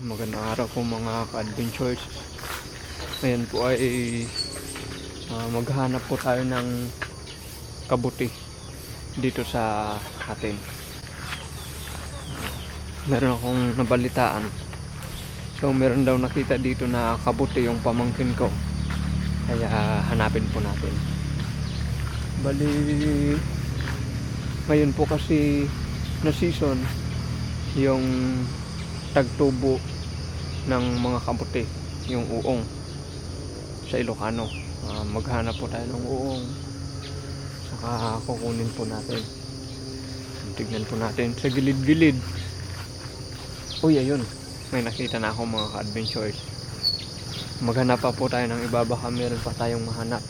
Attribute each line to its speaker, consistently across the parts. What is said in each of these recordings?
Speaker 1: Magandang araw po mga ka-adventures. Ngayon po ay ah, maghanap po tayo ng kabuti dito sa atin. Meron akong nabalitaan. So meron daw nakita dito na kabuti yung pamangkin ko. Kaya hanapin po natin. Bali ngayon po kasi na season yung tagtubo ng mga kabuti yung uong. Sa Ilocano Ah, maghanap po tayo ng uong. Saka kukunin po natin. Tignan po natin sa gilid-gilid. Uy ayun. May nakita na ako mga ka-adventures maghanap pa po tayo ng iba. Baka meron pa tayong mahanap.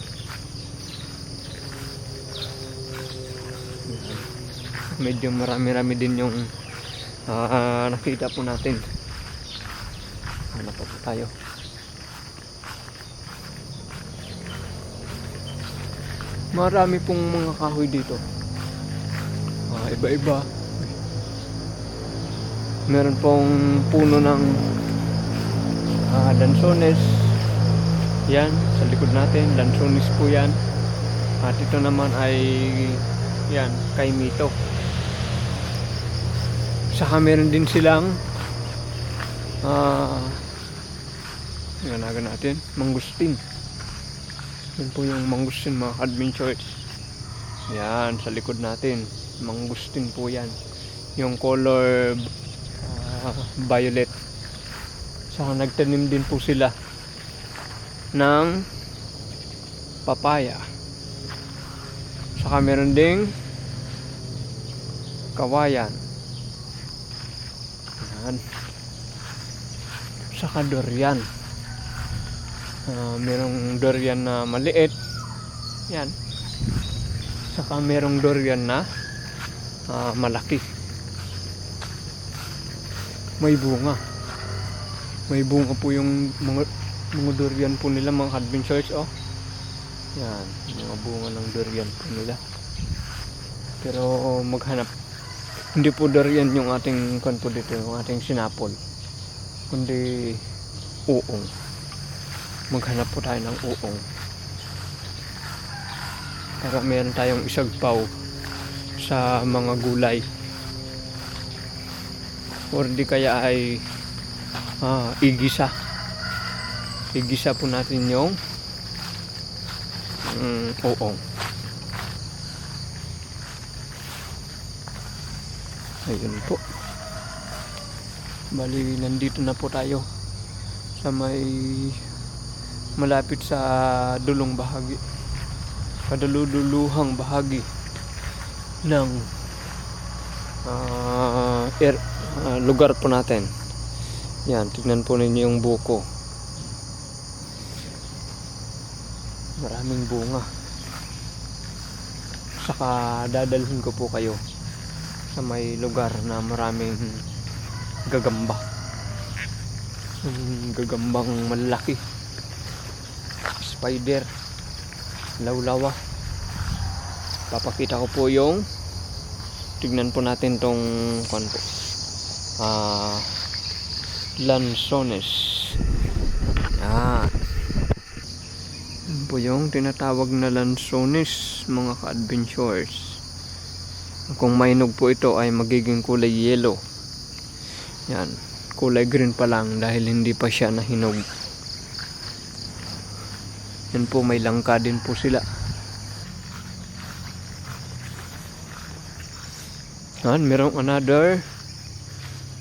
Speaker 1: Medyo marami-rami din yung ah, nakita po natin hanap pa tayo. Marami pong mga kahoy dito. Ah, iba-iba. Meron pong puno ng ah, lansones. Yan sa likod natin lansones po yan. At ito naman ay yan kay Mito. Saka meron din silang ah yan naga natin. Mangustin. Yan po yung mangustin mga adventures yan sa likod natin. Mangustin po yan. Yung color ah, violet. Saka nagtanim din po sila ng papaya. Saka meron ding kawayan. Yan. Saka durian Ah, merong durian na maliit. Yan. Saka merong durian na ah, malaki. May bunga. May bunga po yung mga mga durian po nila mga adventures oh. Yan mga bunga ng durian po nila. Pero maghanap hindi po durian yung ating kanto dito yung ating sinapol. Kundi uong maghanap po tayo ng uong. Para meron tayong isagpaw sa mga gulay. Or di kaya ay ah, igisa. Igisa po natin yung mm, uong. Ayun po. Bali nandito na po tayo sa may malapit sa dulong bahagi kaduluduluhang bahagi ng ah, er- ah, lugar po natin. Yan tignan po ninyo yung buko maraming bunga. Saka dadalhin ko po kayo sa may lugar na maraming gagamba. Yung gagambang malaki spider. Lawlawa. Papakita ko po yung tignan po natin tong kwan po. Ah lansones yan yan po yung tinatawag na lansones mga ka-adventures. Kung mainog po ito ay magiging kulay yellow. Yan. Kulay green pa lang dahil hindi pa siya nahinog yan po may langka din po sila. Yan merong another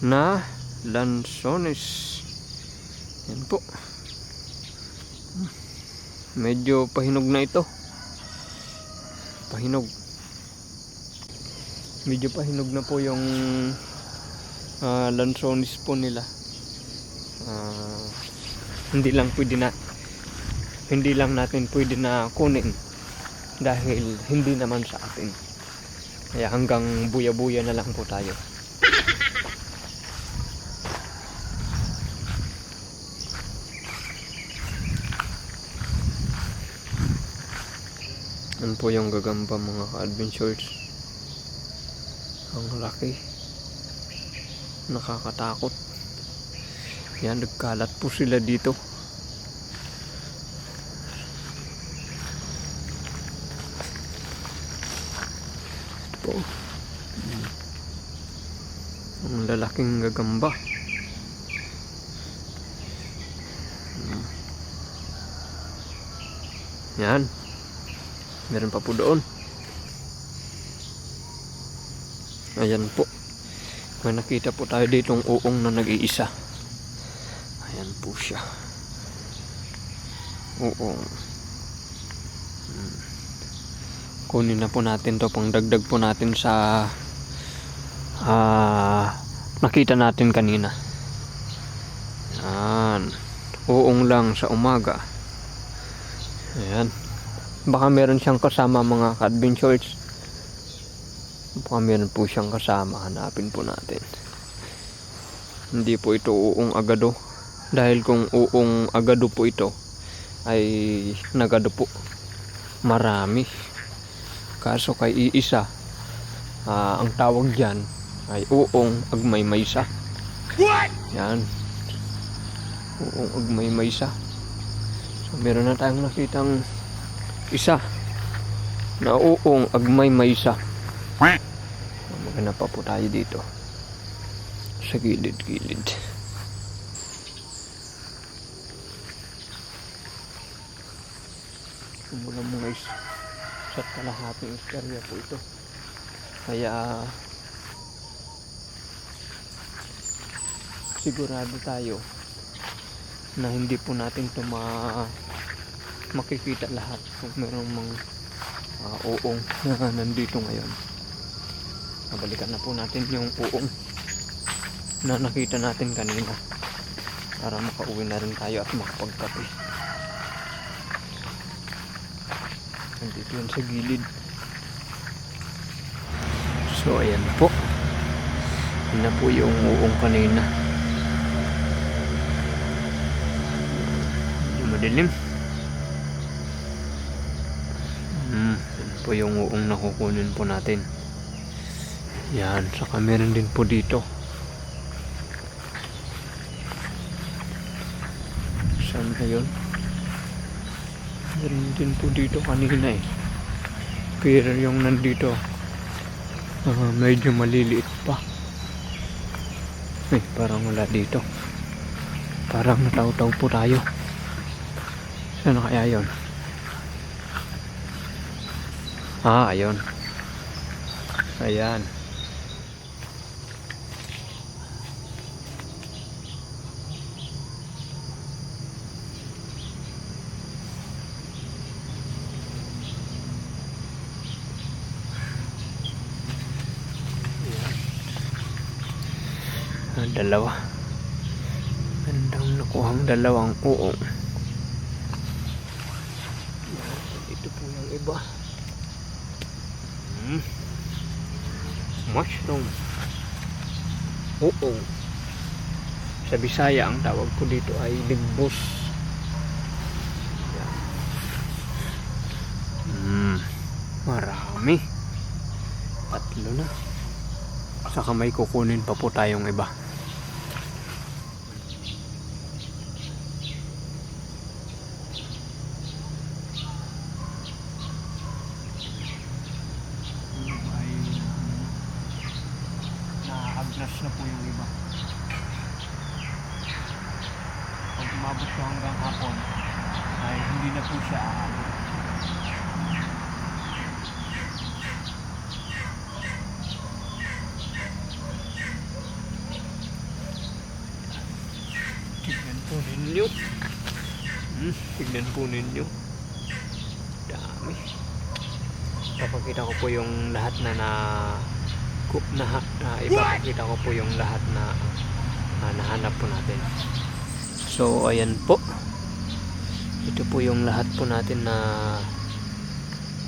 Speaker 1: na lansones. Yan po. Medyo pahinog na ito. Pahinog. Medyo pahinog na po yung ah, lansones po nila. Ah, hindi lang pwede na hindi lang natin pwede na kunin dahil hindi naman sa atin kaya hanggang buya-buya na lang po tayo Yan po yung gagamba mga ka-adventures. Ang laki. Nakakatakot. Yan, nagkalat po sila dito. Po. Ang lalaking gagamba. Yan. Meron pa po doon. Ayan po. May nakita po tayo ditong uong na nag-iisa. Ayan po siya. Uong. Hmm. Kunin na po natin to pang dagdag po natin sa ah nakita natin kanina. Yan. Uong lang sa umaga. Ayan. Baka meron siyang kasama mga ka-adventures. Baka meron po siyang kasama. Hanapin po natin. Hindi po ito uong agado. Dahil kung uong agado po ito, ay nagado po. Marami. Kaso kay iisa, ah, ang tawag dyan ay uong agmay maysa. Yan. Uong agmay maysa. So, meron na tayong nakitang isa na uong agmay maysa. Magana pa po tayo dito. Sa gilid-gilid. Mula mo guys. Sa kalahating area po ito. Kaya sigurado tayo na hindi po natin ito ma makikita lahat kung meron mga ah, uong na nandito ngayon. Nabalikan na po natin yung uong na nakita natin kanina para makauwi na rin tayo at makapagkape. Yun sa gilid. So ayan po. Yun na po yung uong kanina. Yung madilim. Hmm, yun po yung uong na kukunin po natin. Yan, saka meron din po dito. Saan ba yun? Meron din po dito kanina eh. Pero yung nandito, ah, medyo maliliit pa. Eh, parang wala dito. Parang nataw-taw po tayo. Saan kaya yun? Ah, ayun. Ayan. Dalawa. Gandang nakuhang dalawang uong. Ito po yung iba. Hmm. Mushroom. Oo. Sa Bisaya, ang tawag ko dito ay limbos. Yan. Hmm. Marami. Tatlo na. Saka may kukunin pa po tayong iba. ay naagnas na po yung iba. Pag umabot ko hanggang hapon, ay hindi na po siya aabot. Tignan po ninyo. Hmm, tignan po ninyo. Dami papakita ko po yung lahat na na ku- na, na ipapakita ko po yung lahat na na nahanap po natin. So ayan po. Ito po yung lahat po natin na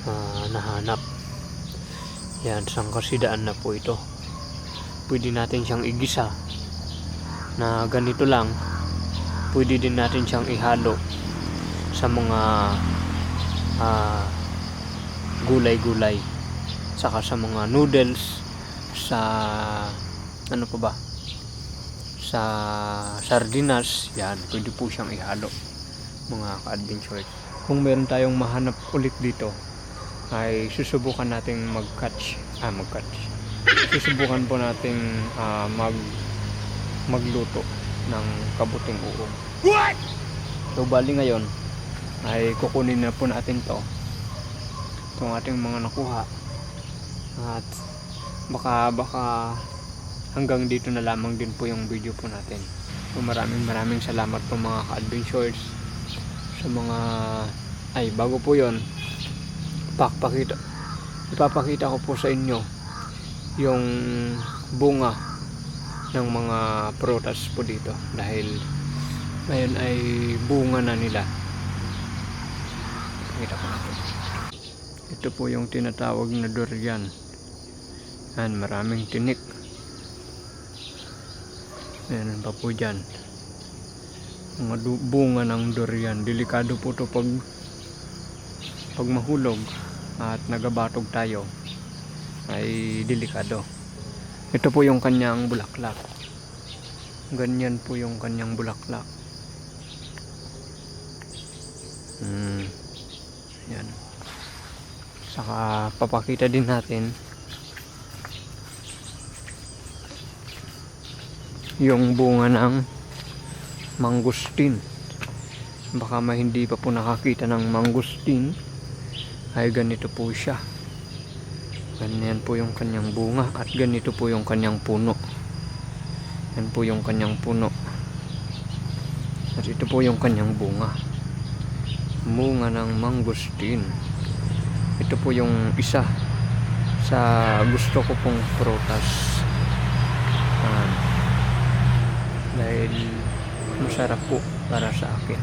Speaker 1: ah, nahanap. Yan sangkasidaan na po ito. Pwede natin siyang igisa na ganito lang. Pwede din natin siyang ihalo sa mga ah, gulay-gulay saka sa mga noodles sa ano pa ba sa sardinas, yan, pwede po siyang ihalo mga ka-adventure. Kung meron tayong mahanap ulit dito, ay susubukan nating mag-catch, ah mag-catch. Susubukan po nating ah, mag magluto ng kabuting uong. So bali ngayon ay kukunin na po natin to itong ating mga nakuha at baka baka hanggang dito na lamang din po yung video po natin. So maraming maraming salamat po mga ka-adventures sa mga ay bago po yon pakpakita ipapakita ko po sa inyo yung bunga ng mga prutas po dito. Dahil ngayon ay bunga na nila. Ito po yung tinatawag na durian yan maraming tinik. Meron pa po dyan. Mga bunga ng durian. Delikado po to pag pag mahulog at nagabatog tayo. Ay delikado. Ito po yung kanyang bulaklak. Ganyan po yung kanyang bulaklak. Hmm. Yan saka papakita din natin yung bunga ng mangustin. Baka may hindi pa po nakakita ng mangustin ay ganito po siya. Ganyan po yung kanyang bunga at ganito po yung kanyang puno. Yan po yung kanyang puno. At ito po yung kanyang bunga. Bunga ng mangustin. Ito po yung isa sa gusto ko pong prutas. Ah, dahil masarap po para sa akin.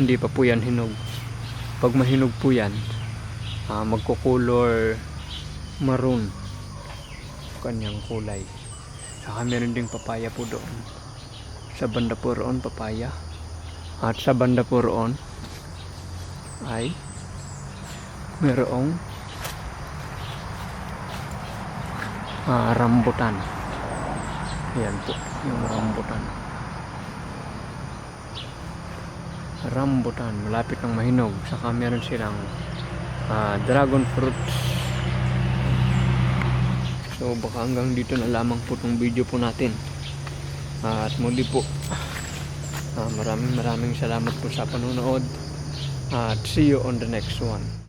Speaker 1: Hindi pa po yan hinog. Pag mahinog po yan ah, magkukulor maroon kanyang kulay. Saka meron ding papaya po doon. Sa banda po roon papaya. At sa banda po roon ay merong ah, rambutan yan po yung rambutan. Rambutan malapit ng mahinog. Saka meron silang ah, dragon fruits. So baka hanggang dito na lamang po itong video po natin. At muli po ah, maraming maraming salamat po sa panonood. At see you on the next one